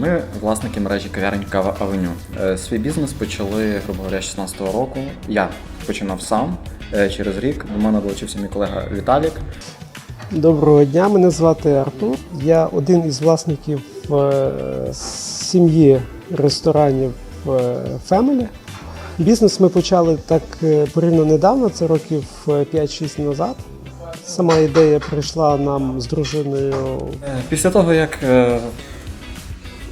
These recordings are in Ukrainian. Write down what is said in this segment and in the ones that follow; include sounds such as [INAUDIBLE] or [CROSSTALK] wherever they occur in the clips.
Ми власники мережі кав'ярень Кава Авеню. Е, свій бізнес почали, грубо говоря, 16-го року. Я починав сам. Е, через рік до мене долучився мій колега Віталік. Доброго дня, мене звати Артур. Я один із власників е, сім'ї ресторанів Фемелі. Бізнес ми почали так порівняно недавно, це років 5-6 назад. Сама ідея прийшла нам з дружиною. Е, Після того, як е,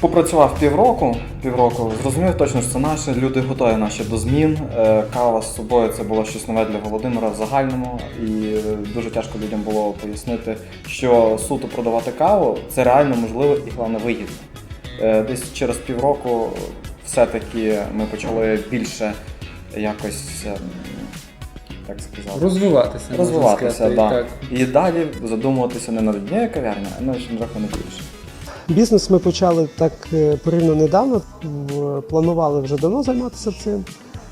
попрацював півроку, півроку, зрозумів точно, що це наше, люди готові наші до змін. Е, Кава з собою це було щось нове для Володимира в загальному, і дуже тяжко людям було пояснити, що суто продавати каву це реально можливо і головне вигідно. Десь через півроку все-таки ми почали більше якось. Як сказати? Розвиватися. можна розвиватися, сказати, да. так. і далі задумуватися не над однією кав'ярнею, а на рахунок більше. Бізнес ми почали так е, порівняно недавно, планували вже давно займатися цим,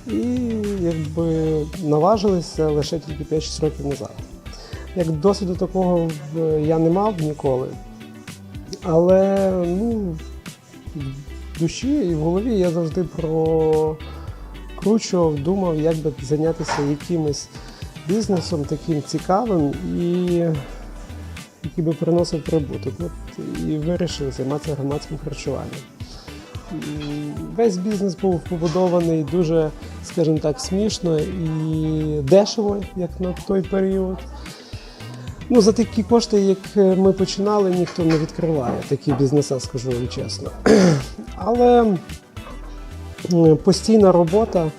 і якби наважилися лише тільки 5-6 років назад. Як досвіду такого я не мав ніколи. Але ну, в душі і в голові я завжди прокручував, думав, як би зайнятися якимось бізнесом таким цікавим і який би приносив прибуток. От, і вирішив займатися громадським харчуванням. Весь бізнес був побудований дуже, скажімо так, смішно і дешево, як на той період. Ну, за такі кошти, як ми починали, ніхто не відкриває такі бізнеси, скажу вам чесно. [CLEARS THROAT] Але постійна робота,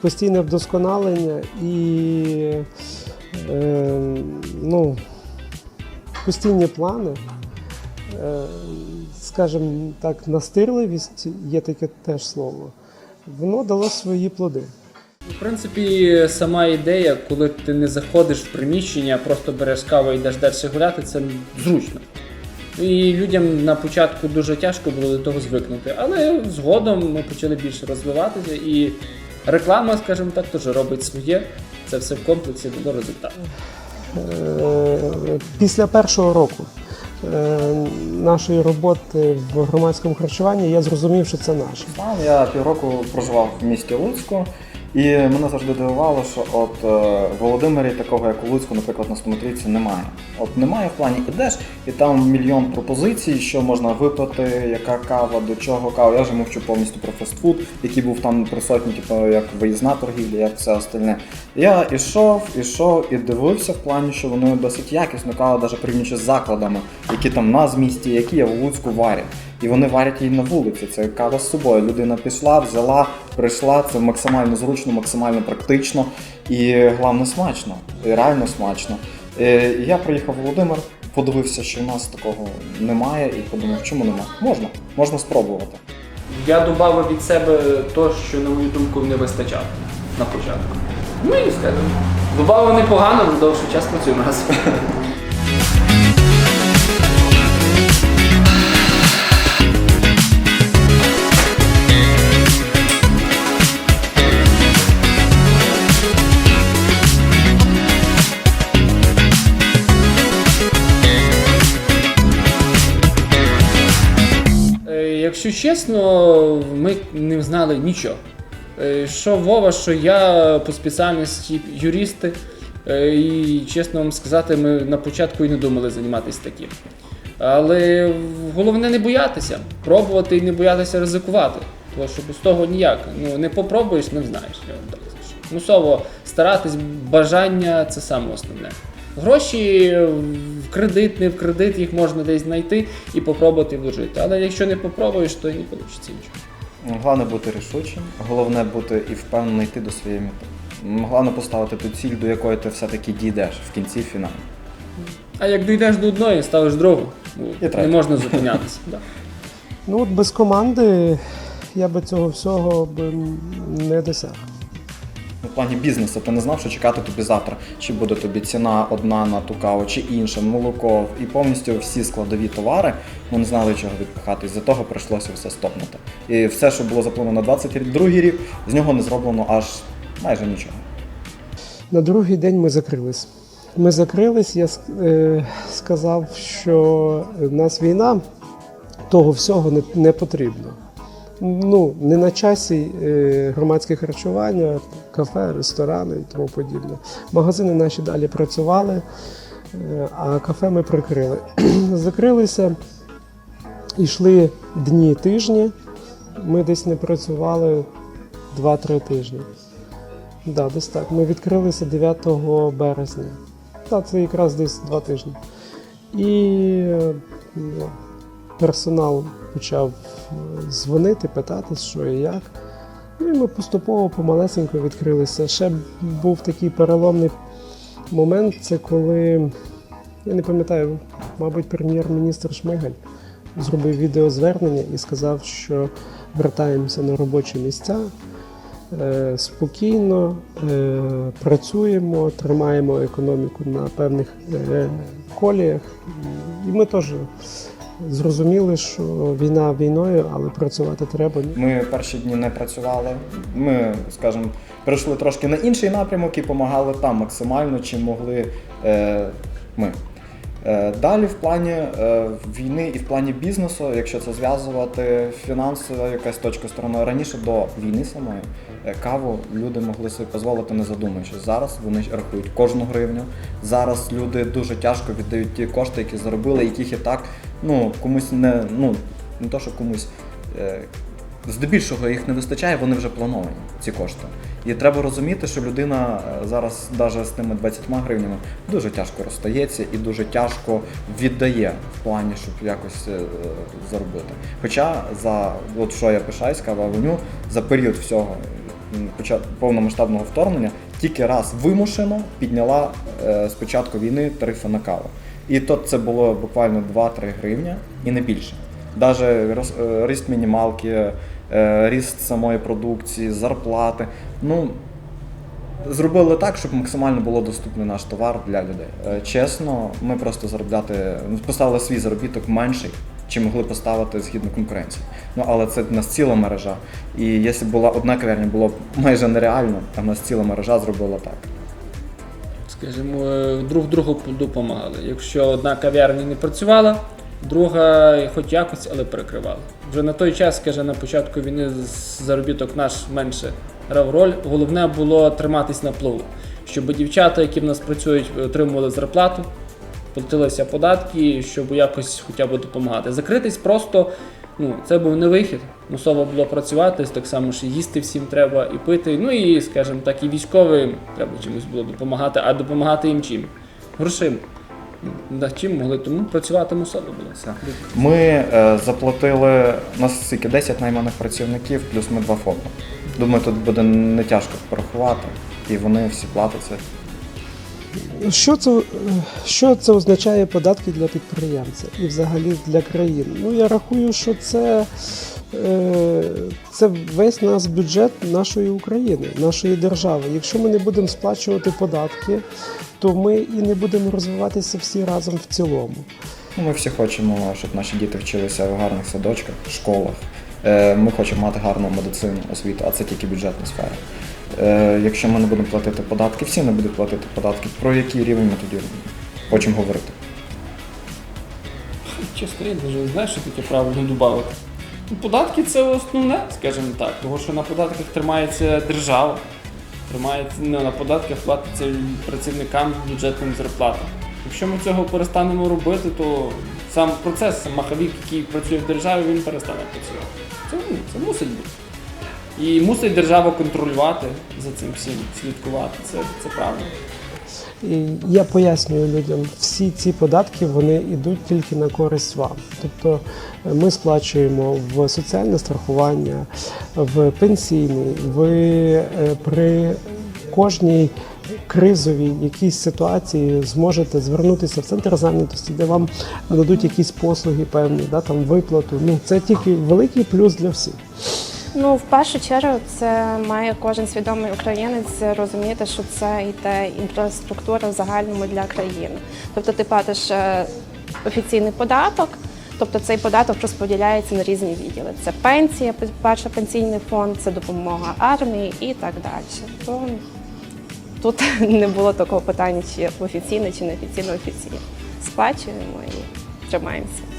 постійне вдосконалення і е, ну, постійні плани, е, скажімо так, настирливість, є таке теж слово, воно дало свої плоди. В принципі, сама ідея, коли ти не заходиш в приміщення, а просто береш каву і йдеш далі гуляти, це зручно. І людям на початку дуже тяжко було до того звикнути. Але згодом ми почали більше розвиватися, і реклама, скажімо так, теж робить своє. Це все в комплексі до результату. Е, Після першого року е, нашої роботи в громадському харчуванні я зрозумів, що це наше. Я півроку проживав в місті Луцьку, і мене завжди дивувало, що от е, Володимирі такого, як у Луцьку, наприклад, на стометрійці немає. От немає в плані ідеш, і там мільйон пропозицій, що можна випити, яка кава, до чого кава. Я вже мовчу повністю про фастфуд, який був там присутній, типу, як виїзна торгівля, як все остальне. Я ішов, ішов і дивився в плані, що вони досить якісно кава, навіть порівнюючи з закладами, які там на з місті, які я в Луцьку варять. І вони варять її на вулиці. Це кава з собою. Людина пішла, взяла, прийшла. Це максимально зручно, максимально практично і головне смачно. І реально смачно. Е, Я приїхав в Володимир, подивився, що в нас такого немає, і подумав, чому немає? Можна, можна спробувати. Я додав від себе те, що, на мою думку, не вистачало на початку. Ну і скажімо. Додав непогано, але довший час працюємо разом. Чесно, ми не знали нічого. Е, Що Вова, що я по спеціальності юристи. Е, І чесно вам сказати, ми на початку і не думали займатися таким. Але головне не боятися, пробувати і не боятися ризикувати. Тому що без того ніяк. Ну, не попробуєш, не знаєш. Мусово старатись, бажання це саме основне. Гроші в кредит, не в кредит, їх можна десь знайти і попробувати вложити. Але якщо не попробуєш, то і не вийде нічого. Головне бути рішучим, головне бути і впевнено йти до своєї мети. Головне поставити ту ціль, до якої ти все-таки дійдеш в кінці фіналу. А як дійдеш до одної, ставиш другу. Ну, І не можна зупинятися. Да. Ну от без команди я би цього всього би не досяг. В плані бізнесу ти не знав, що чекати тобі завтра. Чи буде тобі ціна одна на ту каву, чи інша, молоко і повністю всі складові товари. Ми не знали, чого відпихати. З-за того прийшлося все стопнути. І все, що було заплановано на 22 рік, з нього не зроблено аж майже нічого. На другий день ми закрились. Ми закрились, я е, сказав, що в нас війна, того всього не, не потрібно. Ну, не на часі е, громадське харчування, кафе, ресторани і тому подібне. Магазини наші далі працювали, е, а кафе ми прикрили. [CLEARS THROAT] Закрилися, йшли дні, тижні. Ми десь не працювали 2-3 тижні. Да, десь так. Ми відкрилися 9 березня. Так, це якраз десь два тижні. І е, ну, персонал почав дзвонити, питати, що і як. Ну і ми поступово помалесенько відкрилися. Ще був такий переломний момент, це коли, я не пам'ятаю, мабуть, прем'єр-міністр Шмигаль зробив відеозвернення і сказав, що вертаємося на робочі місця. е, Спокійно е, працюємо, тримаємо економіку на певних е, коліях. І ми теж зрозуміли, що війна війною, але працювати треба. Ми перші дні не працювали. Ми, скажімо, перейшли трошки на інший напрямок і допомагали там максимально, чим могли е, ми. Е, Далі в плані е, війни і в плані бізнесу, якщо це зв'язувати фінансова якась точка сторони раніше до війни самої, е, каву люди могли собі дозволити не задумуючись. Зараз вони рахують кожну гривню. Зараз люди дуже тяжко віддають ті кошти, які заробили, яких і так ну комусь не ну не то, що комусь. е, Здебільшого їх не вистачає, вони вже плановані, ці кошти. І треба розуміти, що людина е, зараз, навіть з тими 20 гривнями, дуже тяжко розстається і дуже тяжко віддає в плані, щоб якось е, заробити. Хоча за от що я пишаюсь, кава Авеню, за період всього повномасштабного вторгнення тільки раз вимушено підняла з початку війни тарифи на каву. І то це було буквально 2-3 гривня і не більше. Даже роз- е, ріст мінімалки, е, ріст самої продукції, зарплати. Ну, зробили так, щоб максимально було доступний наш товар для людей. Е, Чесно, ми просто заробляти ну, поставили свій заробіток менший, чи могли поставити згідно конкуренції. Ну але це в нас ціла мережа. І якщо була одна кав'ярня, було б майже нереально, а в нас ціла мережа зробила так. Скажімо, е, друг другу допомагали. Якщо одна кав'ярня не працювала, друга хоч якось, але перекривала. Вже на той час, каже, на початку війни заробіток наш менше грав роль. Головне було триматись на плаву, щоб дівчата, які в нас працюють, отримували зарплату, платилися податки, щоб якось хоча б допомагати. Закритись просто. Ну, це був не вихід. Мусово було працювати, так само ж їсти всім треба і пити. Ну і, скажімо так, і військовим треба чимось було допомагати, а допомагати їм чим? Грошима. Ну, чим могли, тому працювати мусово було. Ми е, заплатили нас скільки 10 найманих працівників, плюс ми два ФОПи. Думаю, тут буде не тяжко порахувати, і вони всі платяться. Що це, що це означає податки для підприємця і взагалі для країни? Ну я рахую, що це, е, це весь наш бюджет нашої України, нашої держави. Якщо ми не будемо сплачувати податки, то ми і не будемо розвиватися всі разом в цілому. Ми всі хочемо, щоб наші діти вчилися в гарних садочках, школах. Е, Ми хочемо мати гарну медицину, освіту, а це тільки бюджетна сфера. Е, Якщо ми не будемо платити податки, всі не будуть платити податки. Про який рівень ми тоді хочемо говорити? Чесно, я навіть не знаю, що таке правильно додати. Ну, Податки це основне, скажімо так, тому що на податках тримається держава, тримається ну, на податках платиться працівникам бюджетним зарплатам. Якщо ми цього перестанемо робити, то сам процес, сам маховик, який працює в державі, він перестане працювати. Це, ну, це мусить бути. І мусить держава контролювати за цим всім, слідкувати. Це, це правильно. І я пояснюю людям, всі ці податки вони йдуть тільки на користь вам. Тобто е, ми сплачуємо в соціальне страхування, в пенсійний, ви е, при кожній кризовій якійсь ситуації зможете звернутися в центр зайнятості, де вам нададуть якісь послуги певні, да, там виплату. Ну це тільки великий плюс для всіх. Ну, в першу чергу, це має кожен свідомий українець розуміти, що це йде інфраструктура в загальному для країни. Тобто ти платиш е, офіційний податок, тобто цей податок розподіляється на різні відділи. Це пенсія, перша пенсійний фонд, це допомога армії і так далі. То тут [LAUGHS] не було такого питання, чи офіційно, чи неофіційно офіційно. Сплачуємо і тримаємося.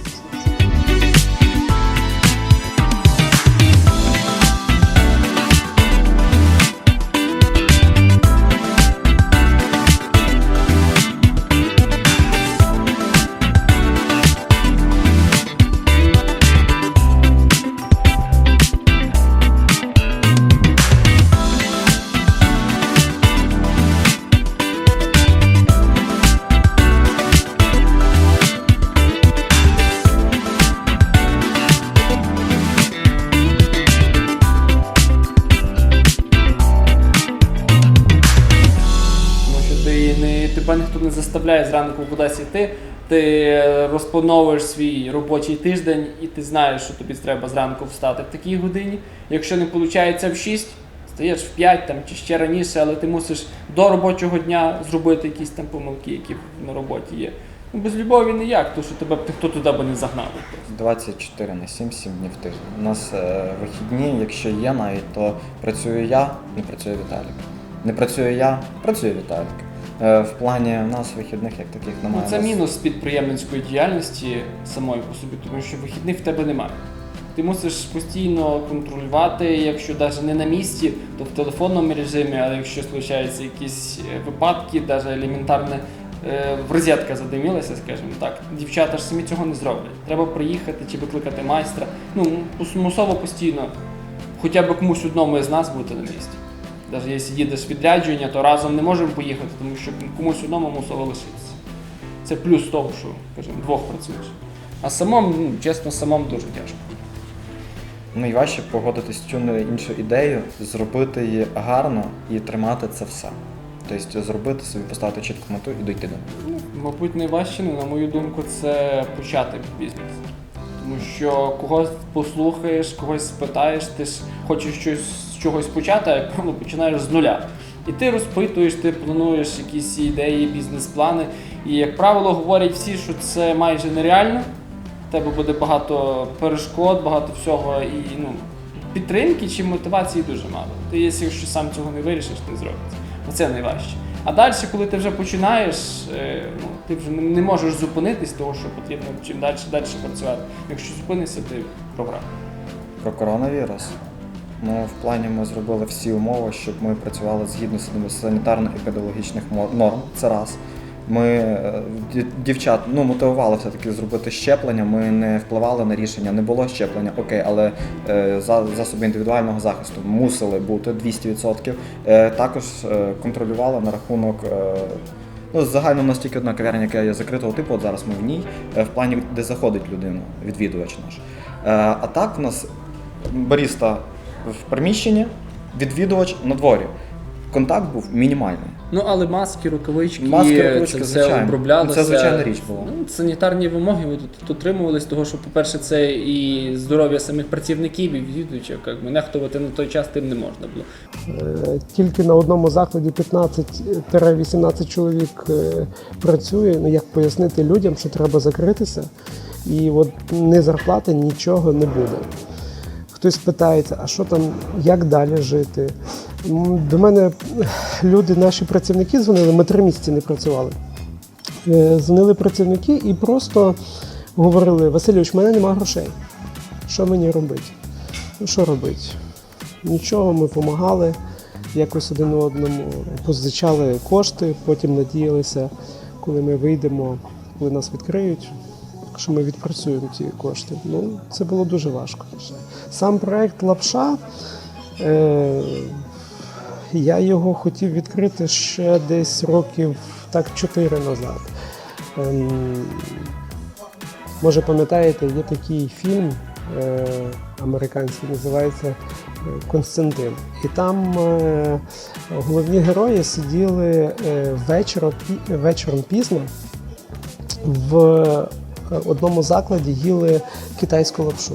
Кудись йти, ти розплановуєш свій робочий тиждень, і ти знаєш, що тобі треба зранку встати в такій годині. Якщо не виходить в 6, стаєш в 5 там, чи ще раніше, але ти мусиш до робочого дня зробити якісь там помилки, які на роботі є. Ну, без любові ніяк, тому що тебе б ніхто туди би не загнав. 24 на 7, 7 днів тиждень. У нас е, вихідні, якщо є навіть, то працюю я, не працює Віталік. Не працюю я, працює Віталік. Е, в плані у нас вихідних як таких Ну, немає. це мінус підприємницької діяльності самої по собі, тому що вихідних в тебе немає. Ти мусиш постійно контролювати, якщо навіть не на місці, то в телефонному режимі, але якщо случаються якісь е, випадки, навіть елементарне е, розетка задимілася, скажімо так, дівчата ж самі цього не зроблять. Треба приїхати чи викликати майстра. Ну, мусово постійно, хоча б комусь одному з нас бути на місці. Навіть якщо їдеш в відрядження, то разом не можемо поїхати, тому що комусь одному мусово лишитися. Це плюс того, що, скажімо, двох працюєш. А самому, ну, чесно, самому дуже тяжко. Найважче погодитись цю іншу ідею, зробити її гарно і тримати це все. Тобто зробити собі, поставити чітку мету і дойти до неї. Мабуть, найважче, ну, на мою думку, це почати бізнес. Тому що когось послухаєш, когось спитаєш, ти ж хочеш щось з чогось почати, а як правило, починаєш з нуля. І ти розпитуєш, ти плануєш якісь ідеї, бізнес-плани. І, як правило, говорять всі, що це майже нереально. В тебе буде багато перешкод, багато всього і ну, підтримки чи мотивації дуже мало. Ти, якщо сам цього не вирішиш, не зробиться. Оце найважче. А далі, коли ти вже починаєш, е, ну, ти вже не можеш зупинитись, того що потрібно чим далі далі працювати. Якщо зупинишся, ти програв. Про коронавірус. Ну, в плані ми зробили всі умови, щоб ми працювали згідно мо- норм. Це раз. Ми е, дівчат ну, мотивували все-таки зробити щеплення. Ми не впливали на рішення, не було щеплення, окей, але е, за- засоби індивідуального захисту мусили бути 200%. Е, також е, контролювали на рахунок. Е, Ну, загально у нас тільки одна кав'ярня, яка є закритого типу, от зараз ми в ній, е, в плані, де заходить людина, відвідувач наш. Е, А так в нас баріста в приміщенні, відвідувач на дворі. Контакт був мінімальний. Ну, але маски, рукавички, Маски, рукавички, це все звичайно. оброблялося. Це звичайна річ була. Ну, санітарні вимоги ви тут дотримувались, того, що, по-перше, це і здоров'я самих працівників і відвідувачів. Як би, нехтувати на той час тим не можна було. Е, Тільки на одному закладі 15-18 чоловік е, працює. Ну як пояснити людям, що треба закритися, і от ні зарплати, нічого не буде. Хтось питається, а що там, як далі жити? До мене люди, наші працівники дзвонили, ми три місяці не працювали. Е, Дзвонили працівники і просто говорили: Васильович, в мене немає грошей. Що мені робити? Ну що робити? Нічого, ми допомагали якось один одному, позичали кошти, потім надіялися, коли ми вийдемо, коли нас відкриють, що ми відпрацюємо ці кошти. Ну, це було дуже важко. Сам проект Лапша. Е- я його хотів відкрити ще десь років так 4 назад. Ем, може, пам'ятаєте, є такий фільм е, американський, називається е, Константин. І там е, головні герої сиділи е, вечором, пі- вечором пізно в е, одному закладі їли китайську лапшу.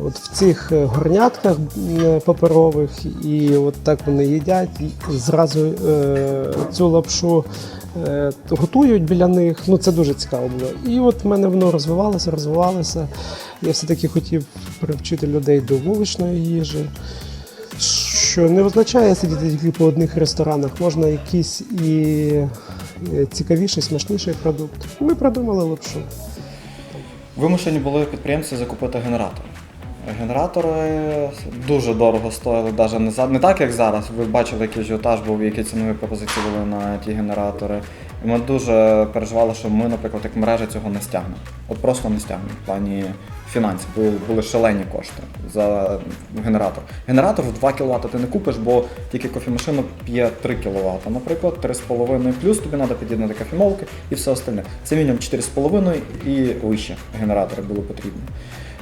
От в цих е, горнятках паперових, і от так вони їдять, і зразу е, цю лапшу е, готують біля них. Ну це дуже цікаво було. І от в мене воно розвивалося, розвивалося. Я все-таки хотів привчити людей до вуличної їжі. Що не означає сидіти тільки по одних ресторанах, можна якийсь і е, цікавіший, смачніший продукт. Ми придумали лапшу. Вимушені були підприємці закупити генератори. Генератори дуже дорого стоїли, навіть не, за- не так, як зараз. Ви бачили, який ажіотаж був, які цінові пропозиції були на ті генератори. І ми дуже переживали, що ми, наприклад, як мережа цього не стягнемо. От просто не стягнемо в плані фінансів. Були, були шалені кошти за генератор. Генератор в 2 кВт ти не купиш, бо тільки кофемашина п'є 3 кВт. Наприклад, 3,5 плюс тобі треба під'єднати кофемолки і все остальне. Це мінімум 4,5 і вище генератори були потрібні.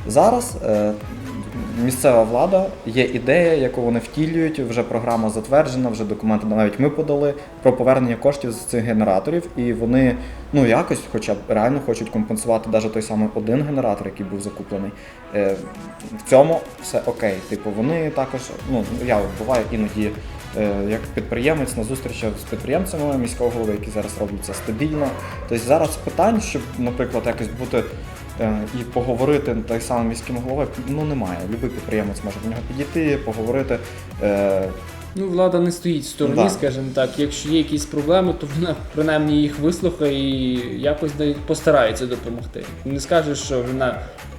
Зараз е, місцева влада, є ідея, яку вони втілюють, вже програма затверджена, вже документи навіть ми подали про повернення коштів з цих генераторів, і вони ну якось, хоча б реально хочуть компенсувати навіть той самий один генератор, який був закуплений. Е, в цьому все окей. Типу, вони також, ну я буваю іноді. е, Як підприємець на зустрічах з підприємцями міського голови, які зараз роблять це стабільно. Тобто зараз питань, щоб, наприклад, якось бути і поговорити той самим міським головою, ну немає. Любий підприємець може до нього підійти, поговорити. Е, Ну, влада не стоїть в стороні, Да. скажімо так. Якщо є якісь проблеми, то вона принаймні їх вислухає і якось постарається допомогти. Не скаже, що вона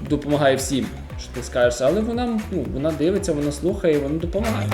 допомагає всім, що ти скажеш, але вона, ну, вона дивиться, вона слухає, вона допомагає.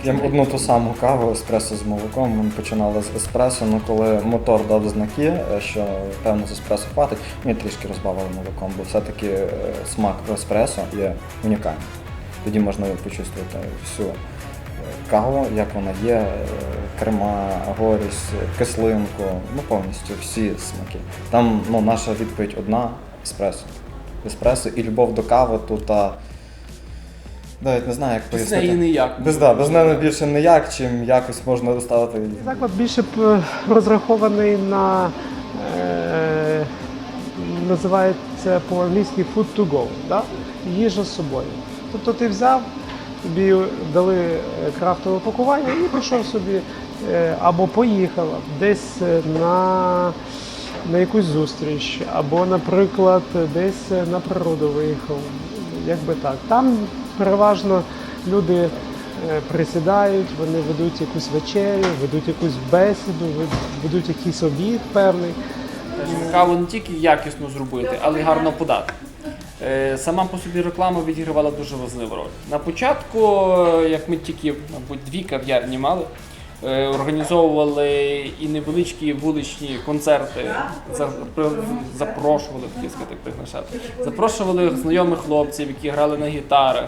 Ми п'ємо одну ту саму каву еспресо з молоком. Ми починали з еспресо, але коли мотор дав знаки, е, що певно з еспресо хватить, ми трішки розбавили молоком, бо все-таки е, смак еспресо є унікальний. Тоді можна почувствувати всю е, каву, як вона є, крема, горість, кислинку, ну повністю всі смаки. Там ну, наша відповідь одна еспресо. Еспресо і любов до кави тут. Навіть не знаю, як Без пояснити. неї ніяк. Без, да, без неї більше ніяк, чим якось можна доставити. Заклад більше б е, розрахований на е, називається по-англійськи food to go, да? їжа з собою. Тобто ти взяв, тобі дали е, крафтове пакування і пішов собі е, або поїхав десь е, на, на якусь зустріч, або, наприклад, десь на природу виїхав. Якби так. Там переважно люди е, присідають, вони ведуть якусь вечерю, ведуть якусь бесіду, вед- ведуть якийсь обід певний. Скажімо, Каву не тільки якісно зробити, але й гарно подати. Е, Сама по собі реклама відігравала дуже важливу роль. На початку, е, як ми тільки, мабуть, дві кав'ярні мали, е, організовували і невеличкі вуличні концерти, запрошували, хотів сказати. Запрошували знайомих хлопців, які грали на гітарах.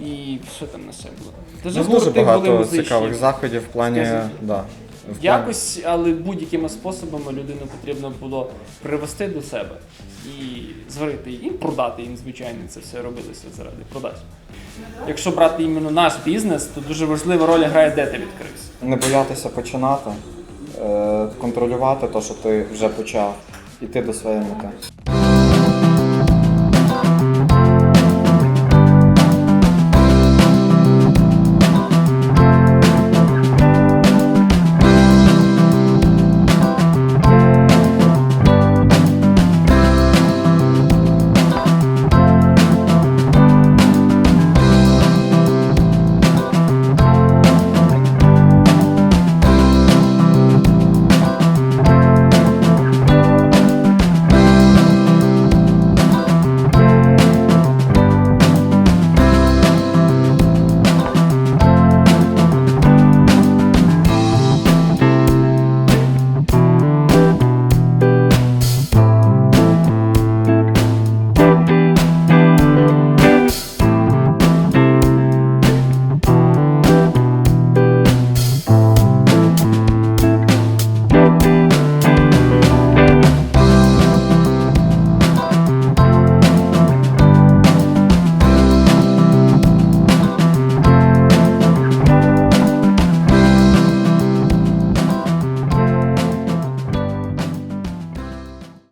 І що там на ще було? Даже Ну, дуже багато цікавих заходів в плані. Да, в плані- Якось, але будь-якими способами людину потрібно було привести до себе і зварити її, і продати їм, звичайно, це все робилося заради продаж. Якщо брати іменно наш бізнес, то дуже важлива роль грає, де ти відкрився. Не боятися починати, е, контролювати те, що ти вже почав, іти до своєї мети.